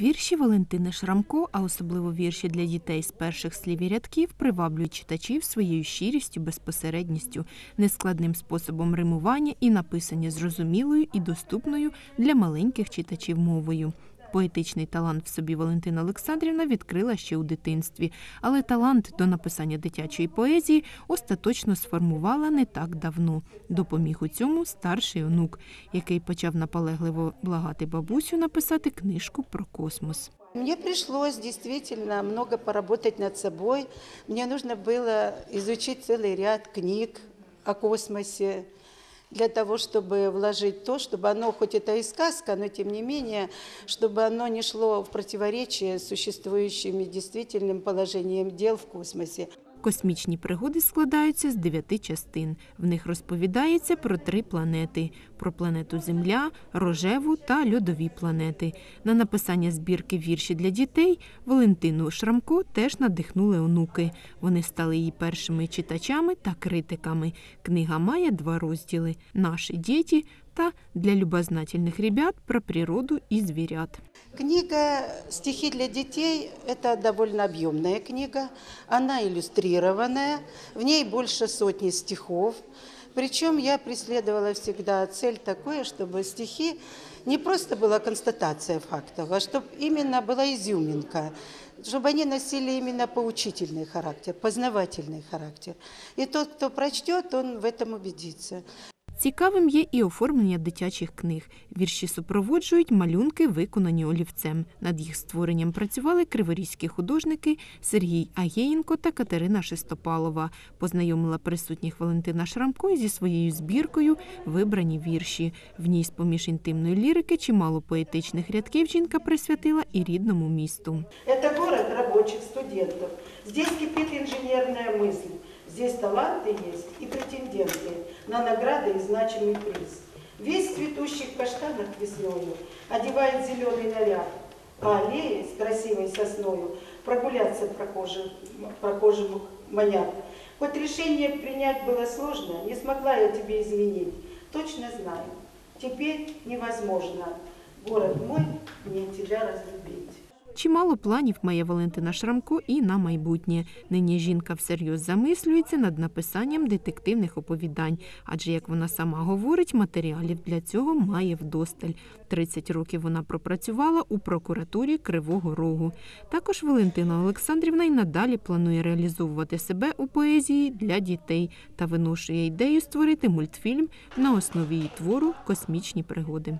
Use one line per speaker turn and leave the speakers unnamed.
Вірші Валентини Шрамко, а особливо вірші для дітей з перших слів і рядків, приваблюють читачів своєю щирістю, безпосередністю, нескладним способом римування і написання зрозумілою і доступною для маленьких читачів мовою. Поетичний талант в собі Валентина Олександрівна відкрила ще у дитинстві, але талант до написання дитячої поезії остаточно сформувала не так давно. Допоміг у цьому старший онук, який почав наполегливо благати бабусю написати книжку про космос.
Мне пришлось действительно много поработать над собой. Мне нужно было изучить целый ряд книг о космосе для того, чтобы вложить то, чтобы оно, хоть это и сказка, но тем не менее, чтобы оно не шло в противоречие с существующими действительным положением дел в космосе.
Космічні пригоди складаються з дев'яти частин. В них розповідається про три планети: про планету Земля, рожеву та льодові планети. На написання збірки вірші для дітей Валентину Шрамко теж надихнули онуки. Вони стали її першими читачами та критиками. Книга має два розділи: Наші діти та для любознательних ребят про природу і звірят.
Книга «Стихи для детей» – это довольно объемная книга. Она иллюстрированная, в ней больше сотни стихов. Причем я преследовала всегда цель такое, чтобы стихи не просто была констатация фактов, а чтобы именно была изюминка, чтобы они носили именно поучительный характер, познавательный характер. И тот, кто прочтет, он в этом убедится.
Цікавим є і оформлення дитячих книг. Вірші супроводжують малюнки, виконані олівцем. Над їх створенням працювали криворізькі художники Сергій Агєєнко та Катерина Шестопалова. Познайомила присутніх Валентина Шрамко зі своєю збіркою Вибрані вірші. В ній, з поміж інтимної лірики, чимало поетичних рядків жінка присвятила і рідному місту.
Это город рабочих студентов. Здесь кипит инженерная мысль. Здесь таланты есть и претенденты На награды и значимый приз. Весь в цветущих каштанах весною одевает зеленый наряд, а аллеи с красивой сосною прогуляться прохожим, прохожему манят. Хоть решение принять было сложно, не смогла я тебе изменить. Точно знаю, теперь невозможно. Город мой, мне тебя разлюбить.
Чимало планів має Валентина Шрамко і на майбутнє. Нині жінка всерйоз замислюється над написанням детективних оповідань, адже, як вона сама говорить, матеріалів для цього має вдосталь. 30 років вона пропрацювала у прокуратурі Кривого Рогу. Також Валентина Олександрівна й надалі планує реалізовувати себе у поезії для дітей та виношує ідею створити мультфільм на основі її твору Космічні пригоди.